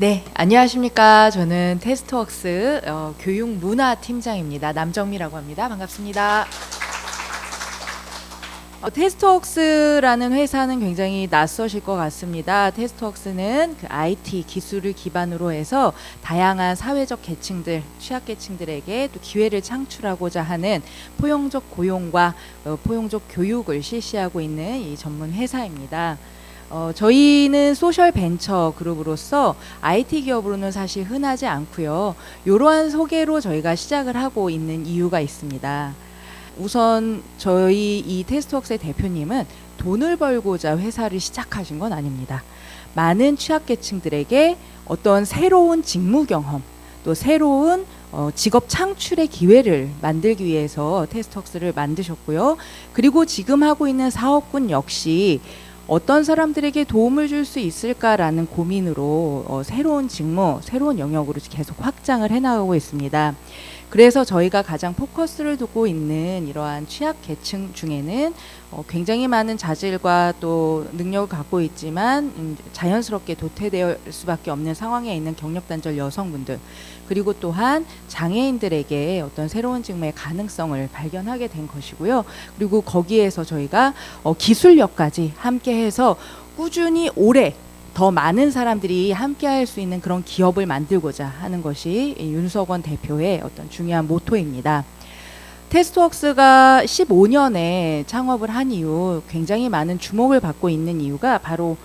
네, 안녕하십니까. 저는 테스트웍스 어, 교육 문화 팀장입니다. 남정미라고 합니다. 반갑습니다. 어, 테스트웍스라는 회사는 굉장히 낯서실 것 같습니다. 테스트웍스는 그 IT 기술을 기반으로 해서 다양한 사회적 계층들, 취약계층들에게 또 기회를 창출하고자 하는 포용적 고용과 어, 포용적 교육을 실시하고 있는 이 전문 회사입니다. 어, 저희는 소셜 벤처 그룹으로서 IT 기업으로는 사실 흔하지 않고요. 이러한 소개로 저희가 시작을 하고 있는 이유가 있습니다. 우선 저희 이 테스트웍스의 대표님은 돈을 벌고자 회사를 시작하신 건 아닙니다. 많은 취약계층들에게 어떤 새로운 직무 경험, 또 새로운 어, 직업 창출의 기회를 만들기 위해서 테스트웍스를 만드셨고요. 그리고 지금 하고 있는 사업군 역시 어떤 사람들에게 도움을 줄 수 있을까라는 고민으로 어, 새로운 직무, 새로운 영역으로 계속 확장을 해나가고 있습니다. 그래서 저희가 가장 포커스를 두고 있는 이러한 취약 계층 중에는 어, 굉장히 많은 자질과 또 능력을 갖고 있지만 음, 자연스럽게 도태될 수밖에 없는 상황에 있는 경력 단절 여성분들 그리고 또한 장애인들에게 어떤 새로운 직무의 가능성을 발견하게 된 것이고요. 그리고 거기에서 저희가 어, 기술력까지 함께해서 꾸준히 오래 더 많은 사람들이 함께 할 수 있는 그런 기업을 만들고자 하는 것이 이 윤석원 대표의 어떤 중요한 모토입니다. 테스트웍스가 15년에 창업을 한 이후 굉장히 많은 주목을 받고 있는 이유가 바로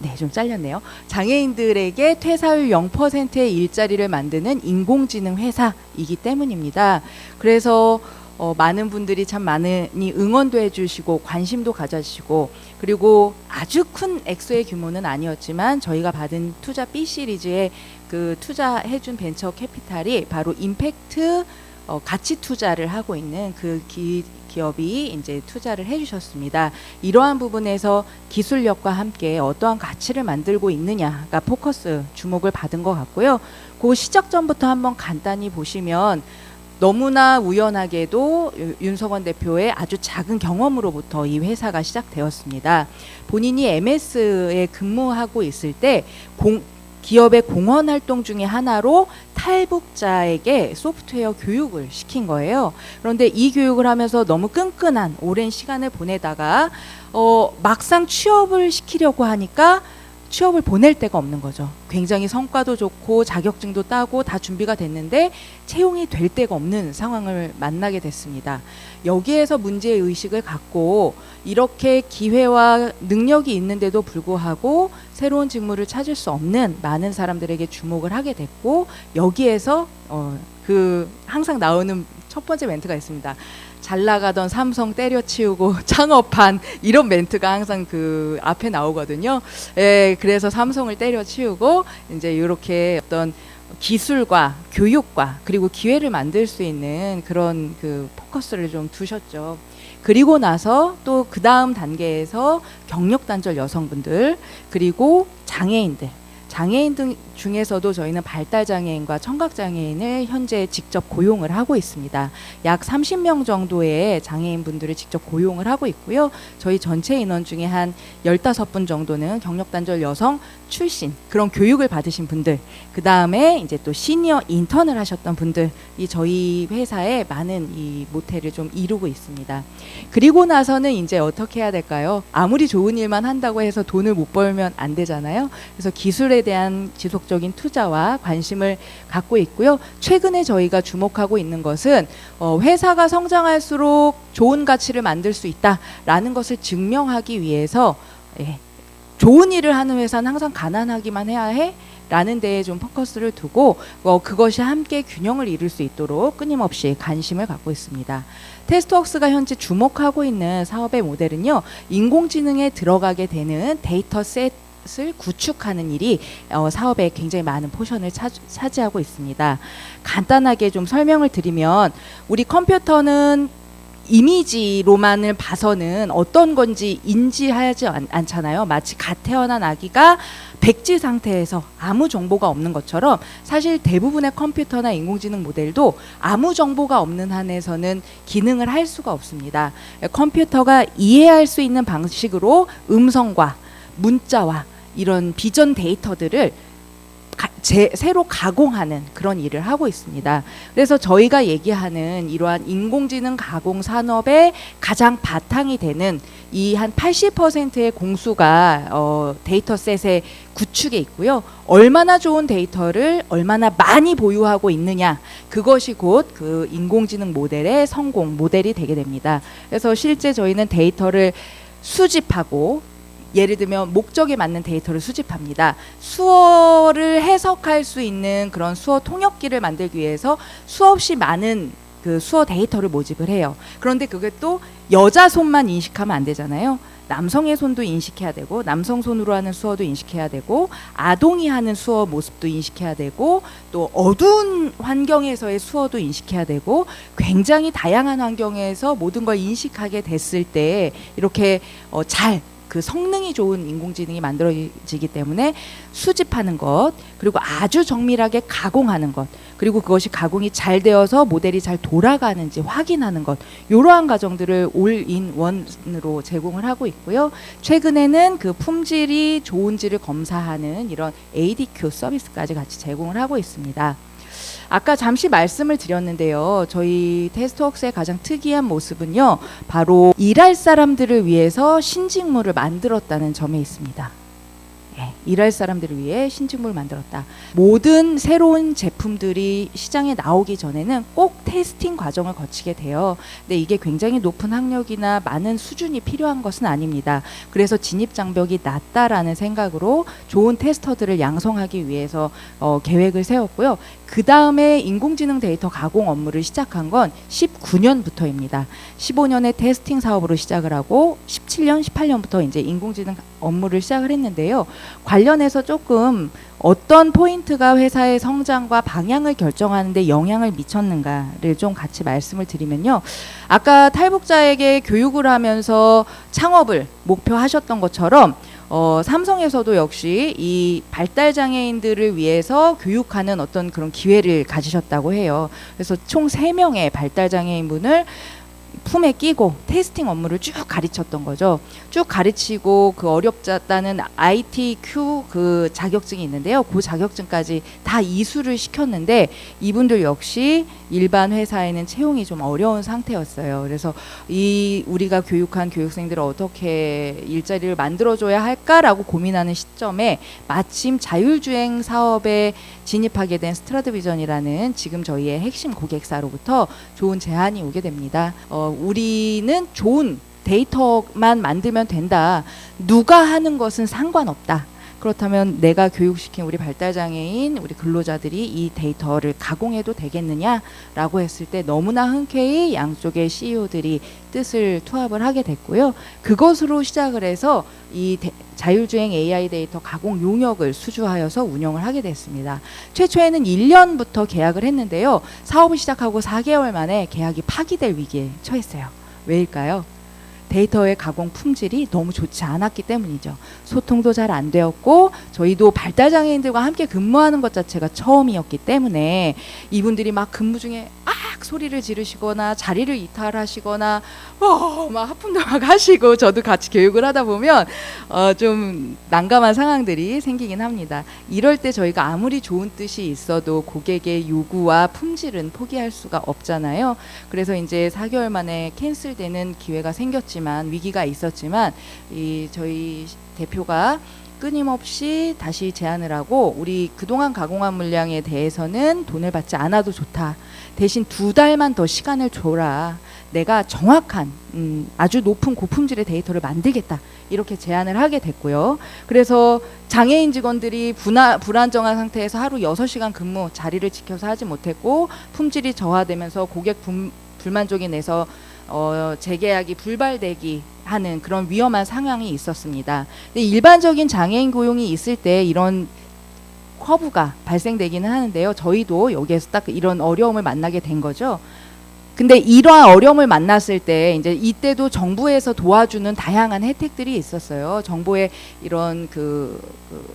네, 좀 잘렸네요. 장애인들에게 퇴사율 0%의 일자리를 만드는 인공지능 회사이기 때문입니다. 그래서 어, 많은 분들이 참 많이 응원도 해주시고 관심도 가져주시고 그리고 아주 큰 액수의 규모는 아니었지만 저희가 받은 투자 B 시리즈에 그 투자해준 벤처 캐피탈이 바로 임팩트 어, 가치 투자를 하고 있는 그 기, 기업이 이제 투자를 해주셨습니다. 이러한 부분에서 기술력과 함께 어떠한 가치를 만들고 있느냐가 포커스 주목을 받은 것 같고요. 그 시작점부터 한번 간단히 보시면 너무나 우연하게도 유- 윤석원 대표의 아주 작은 경험으로부터 이 회사가 시작되었습니다. 본인이 MS에 근무하고 있을 때 공, 기업의 공헌 활동 중에 하나로 탈북자에게 소프트웨어 교육을 시킨 거예요. 그런데 이 교육을 하면서 너무 끈끈한 오랜 시간을 보내다가 어, 막상 취업을 시키려고 하니까 취업을 보낼 데가 없는 거죠. 굉장히 성과도 좋고 자격증도 따고 다 준비가 됐는데 채용이 될 데가 없는 상황을 만나게 됐습니다. 여기에서 문제 의식을 갖고 이렇게 기회와 능력이 있는데도 불구하고 새로운 직무를 찾을 수 없는 많은 사람들에게 주목을 하게 됐고 여기에서 어, 그 항상 나오는 첫 번째 멘트가 있습니다. 잘 나가던 삼성 때려치우고 창업한 이런 멘트가 항상 그 앞에 나오거든요. 예, 그래서 삼성을 때려치우고 이제 이렇게 어떤 기술과 교육과 그리고 기회를 만들 수 있는 그런 그 포커스를 좀 두셨죠. 그리고 나서 또 그 다음 단계에서 경력 단절 여성분들 그리고 장애인들 장애인 등 중에서도 저희는 발달 장애인과 청각 장애인을 현재 직접 고용을 하고 있습니다. 약 30명 정도의 장애인 분들을 직접 고용을 하고 있고요. 저희 전체 인원 중에 한 15분 정도는 경력 단절 여성 출신 그런 교육을 받으신 분들 그 다음에 이제 또 시니어 인턴을 하셨던 분들이 저희 회사에 많은 이 모태를 좀 이루고 있습니다. 그리고 나서는 이제 어떻게 해야 될까요? 아무리 좋은 일만 한다고 해서 돈을 못 벌면 안 되잖아요. 그래서 기술에 대한 지속적인 투자와 관심을 갖고 있고요. 최근에 저희가 주목하고 있는 것은 어, 회사가 성장할수록 좋은 가치를 만들 수 있다라는 것을 증명하기 위해서 예, 좋은 일을 하는 회사는 항상 가난하기만 해야 해. 라는 데에 좀 포커스를 두고 어, 그것이 함께 균형을 이룰 수 있도록 끊임없이 관심을 갖고 있습니다. 테스트웍스가 현재 주목하고 있는 사업의 모델은요, 인공지능에 들어가게 되는 데이터 셋 을 구축하는 일이 어, 사업에 굉장히 많은 포션을 차, 차지 하고 있습니다. 간단하게 좀 설명을 드리면 우리 컴퓨터는 이미지로만을 봐서는 어떤 건지 인지하지 않, 않잖아요. 마치 갓 태어난 아기가 백지 상태에서 아무 정보가 없는 것처럼 사실 대부분의 컴퓨터나 인공지능 모델도 아무 정보가 없는 한에서는 기능을 할 수가 없습니다. 컴퓨터가 이해할 수 있는 방식으로 음성과 문자와 이런 비전 데이터들을 가- 제, 새로 가공하는 그런 일을 하고 있습니다. 그래서 저희가 얘기하는 이러한 인공지능 가공 산업의 가장 바탕이 되는 이 한 80%의 공수가 어, 데이터셋의 구축에 있고요. 얼마나 좋은 데이터를 얼마나 많이 보유하고 있느냐 그것이 곧 그 인공지능 모델의 성공 모델이 되게 됩니다. 그래서 실제 저희는 데이터를 수집하고 예를 들면 목적에 맞는 데이터를 수집합니다. 수어를 해석할 수 있는 그런 수어 통역기를 만들기 위해서 수없이 많은 그 수어 데이터를 모집을 해요. 그런데 그게 또 여자 손만 인식하면 안 되잖아요. 남성의 손도 인식해야 되고 남성 손으로 하는 수어도 인식해야 되고 아동이 하는 수어 모습도 인식해야 되고 또 어두운 환경에서의 수어도 인식해야 되고 굉장히 다양한 환경에서 모든 걸 인식하게 됐을 때 이렇게 어, 잘 그 성능이 좋은 인공지능이 만들어지기 때문에 수집하는 것 그리고 아주 정밀하게 가공하는 것 그리고 그것이 가공이 잘 되어서 모델이 잘 돌아가는지 확인하는 것 이러한 과정들을 올인원으로 제공을 하고 있고요. 최근에는 그 품질이 좋은지를 검사하는 이런 ADQ 서비스까지 같이 제공을 하고 있습니다. 아까 잠시 말씀을 드렸는데요. 저희 테스트웍스의 가장 특이한 모습은요. 바로 일할 사람들을 위해서 신직물을 만들었다는 점에 있습니다. 예, 일할 사람들을 위해 신직물을 만들었다. 모든 새로운 제품들이 시장에 나오기 전에는 꼭 테스팅 과정을 거치게 돼요. 근데 이게 굉장히 높은 학력이나 많은 수준이 필요한 것은 아닙니다. 그래서 진입 장벽이 낮다라는 생각으로 좋은 테스터들을 양성하기 위해서 어, 계획을 세웠고요. 그 다음에 인공지능 데이터 가공 업무를 시작한 건 19년부터입니다. 15년에 테스팅 사업으로 시작을 하고 17년, 18년부터 이제 인공지능 업무를 시작을 했는데요. 관련해서 조금 어떤 포인트가 회사의 성장과 방향을 결정하는데 영향을 미쳤는가를 좀 같이 말씀을 드리면요. 아까 탈북자에게 교육을 하면서 창업을 목표하셨던 것처럼 어, 삼성에서도 역시 이 발달 장애인들을 위해서 교육하는 어떤 그런 기회를 가지셨다고 해요. 그래서 총 세명의 발달 장애인분을 품에 끼고 테스팅 업무를 쭉 가르쳤던 거죠. 쭉 가르치고 그 어렵다는 ITQ 그 자격증이 있는데요. 그 자격증까지 다 이수를 시켰는데 이분들 역시 일반 회사에는 채용이 좀 어려운 상태였어요. 그래서 이 우리가 교육한 교육생들을 어떻게 일자리를 만들어줘야 할까라고 고민하는 시점에 마침 자율주행 사업에 진입하게 된 스트라드비전이라는 지금 저희의 핵심 고객사로부터 좋은 제안이 오게 됩니다. 어, 우리는 좋은 데이터만 만들면 된다. 누가 하는 것은 상관없다. 그렇다면 내가 교육시킨 우리 발달장애인, 우리 근로자들이 이 데이터를 가공해도 되겠느냐라고 했을 때 너무나 흔쾌히 양쪽의 CEO들이 뜻을 투합을 하게 됐고요. 그것으로 시작을 해서 이 데- 자율주행 AI 데이터 가공 용역을 수주하여서 운영을 하게 됐습니다. 최초에는 1년부터 계약을 했는데요. 사업을 시작하고 4개월 만에 계약이 파기될 위기에 처했어요. 왜일까요? 데이터의 가공 품질이 너무 좋지 않았기 때문이죠. 소통도 잘 안 되었고 저희도 발달 장애인들과 함께 근무하는 것 자체가 처음이었기 때문에 이분들이 막 근무 중에 악 소리를 지르시거나 자리를 이탈하시거나 어, 막 하품도 막 하시고 저도 같이 교육을 하다 보면 어, 좀 난감한 상황들이 생기긴 합니다. 이럴 때 저희가 아무리 좋은 뜻이 있어도 고객의 요구와 품질은 포기할 수가 없잖아요. 그래서 이제 4개월 만에 캔슬되는 기회가 생겼지만 위기가 있었지만 이 저희 대표가 끊임없이 다시 제안을 하고 우리 그동안 가공한 물량에 대해서는 돈을 받지 않아도 좋다. 대신 두 달만 더 시간을 줘라. 내가 정확한 음, 아주 높은 고품질의 데이터를 만들겠다. 이렇게 제안을 하게 됐고요. 그래서 장애인 직원들이 분하, 불안정한 상태에서 하루 6시간 근무 자리를 지켜서 하지 못했고 품질이 저하되면서 고객 분, 불만족이 내서 어, 재계약이 불발되기 하는 그런 위험한 상황이 있었습니다. 일반적인 장애인 고용이 있을 때 이런 커브가 발생되기는 하는데요. 저희도 여기에서 딱 이런 어려움을 만나게 된 거죠. 근데 이러한 어려움을 만났을 때 이제 이때도 정부에서 도와주는 다양한 혜택들이 있었어요. 정부의 이런 그, 그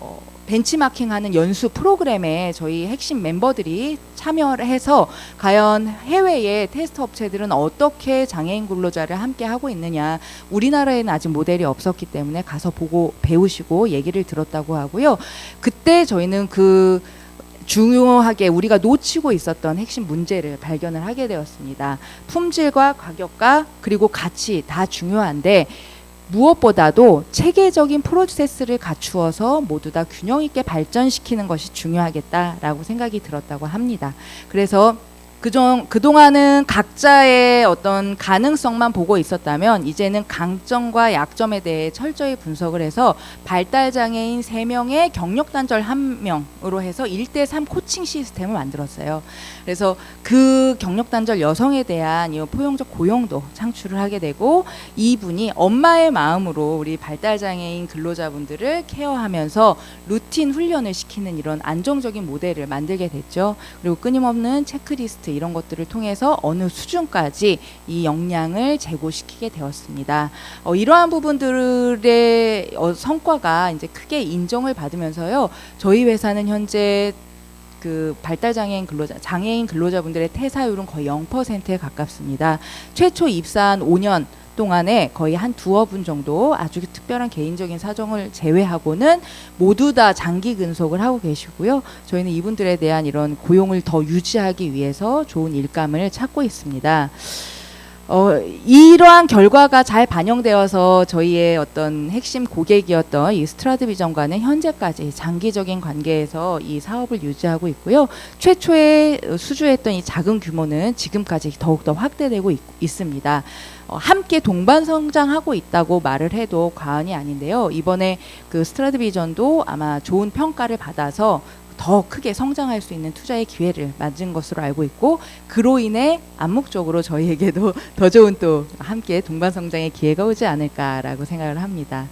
어, 벤치마킹하는 연수 프로그램에 저희 핵심 멤버들이 참여를 해서 과연 해외의 테스트 업체들은 어떻게 장애인 근로자를 함께 하고 있느냐 우리나라에는 아직 모델이 없었기 때문에 가서 보고 배우시고 얘기를 들었다고 하고요. 그때 저희는 그 중요하게 우리가 놓치고 있었던 핵심 문제를 발견을 하게 되었습니다. 품질과 가격과 그리고 가치 다 중요한데 무엇보다도 체계적인 프로세스를 갖추어서 모두 다 균형 있게 발전시키는 것이 중요하겠다라고 생각이 들었다고 합니다. 그래서 그종 그동안은 각자의 어떤 가능성만 보고 있었다면 이제는 강점과 약점에 대해 철저히 분석을 해서 발달 장애인 세명의 경력 단절 한명으로 해서 1대3 코칭 시스템을 만들었어요. 그래서 그 경력 단절 여성에 대한 이 포용적 고용도 창출을 하게 되고 이분이 엄마의 마음으로 우리 발달 장애인 근로자분들을 케어하면서 루틴 훈련을 시키는 이런 안정적인 모델을 만들게 됐죠. 그리고 끊임없는 체크리스트 이런 것들을 통해서 어느 수준까지 이 역량을 제고시키게 되었습니다. 어, 이러한 부분들의 어, 성과가 이제 크게 인정을 받으면서요. 저희 회사는 현재 그 발달 장애인 근로자 장애인 근로자분들의 퇴사율은 거의 0%에 가깝습니다. 최초 입사한 5년 동안에 거의 한 두어 분 정도 아주 특별한 개인적인 사정을 제외하고는 모두 다 장기 근속을 하고 계시고요. 저희는 이분들에 대한 이런 고용을 더 유지하기 위해서 좋은 일감을 찾고 있습니다. 어, 이러한 결과가 잘 반영되어서 저희의 어떤 핵심 고객이었던 이 스트라드 비전과는 현재까지 장기적인 관계에서 이 사업을 유지하고 있고요. 최초에 수주했던 이 작은 규모는 지금까지 더욱더 확대되고 있, 있습니다. 어, 함께 동반 성장하고 있다고 말을 해도 과언이 아닌데요. 이번에 그 스트라드 비전도 아마 좋은 평가를 받아서 더 크게 성장할 수 있는 투자의 기회를 맞은 것으로 알고 있고 그로 인해 암묵적으로 저희에게도 더 좋은 또 함께 동반 성장의 기회가 오지 않을까라고 생각을 합니다.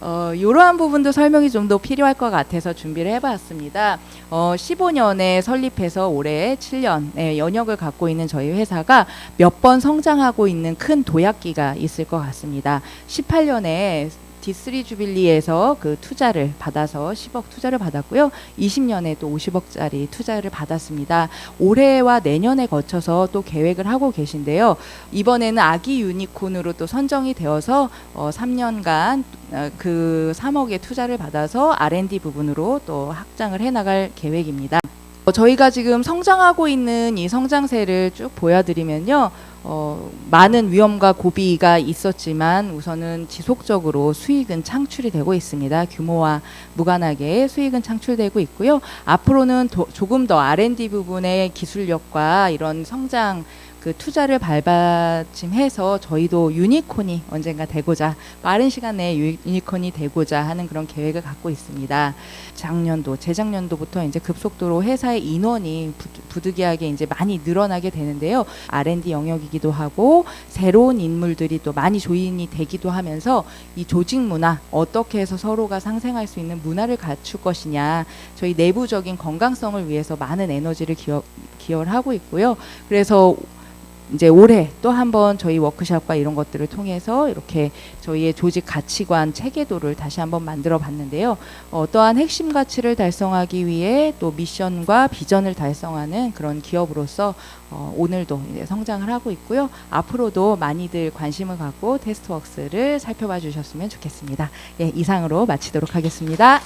어, 이러한 부분도 설명이 좀 더 필요할 것 같아서 준비를 해봤습니다. 어, 15년에 설립해서 올해 7년의 연역을 갖고 있는 저희 회사가 몇 번 성장하고 있는 큰 도약기가 있을 것 같습니다. 18년에 D3 주빌리에서 그 투자를 받아서 10억 투자를 받았고요. 20년에 또 50억짜리 투자를 받았습니다. 올해와 내년에 거쳐서 또 계획을 하고 계신데요. 이번에는 아기 유니콘으로 또 선정이 되어서 어, 3년간 어, 그 3억의 투자를 받아서 R&D 부분으로 또 확장을 해 나갈 계획입니다. 어, 저희가 지금 성장하고 있는 이 성장세를 쭉 보여드리면요. 어, 많은 위험과 고비가 있었지만 우선은 지속적으로 수익은 창출이 되고 있습니다. 규모와 무관하게 수익은 창출되고 있고요. 앞으로는 도, 조금 더 R&D 부분의 기술력과 이런 성장 그 투자를 발받침해서 저희도 유니콘이 언젠가 되고자 빠른 시간 내에 유- 유니콘이 되고자 하는 그런 계획을 갖고 있습니다. 작년도 재작년도부터 이제 급속도로 회사의 인원이 부- 부득이하게 이제 많이 늘어나게 되는데요. R&D 영역이기도 하고 새로운 인물들이 또 많이 조인이 되기도 하면서 이 조직 문화 어떻게 해서 서로가 상생할 수 있는 문화를 갖출 것이냐 저희 내부적인 건강성을 위해서 많은 에너지를 기여, 기여를 하고 있고요. 그래서 이제 올해 또 한 번 저희 워크숍과 이런 것들을 통해서 이렇게 저희의 조직 가치관 체계도를 다시 한번 만들어 봤는데요. 어떠한 핵심 가치를 달성하기 위해 또 미션과 비전을 달성하는 그런 기업으로서 어, 오늘도 성장을 하고 있고요. 앞으로도 많이들 관심을 갖고 테스트웍스를 살펴봐 주셨으면 좋겠습니다. 예, 이상으로 마치도록 하겠습니다.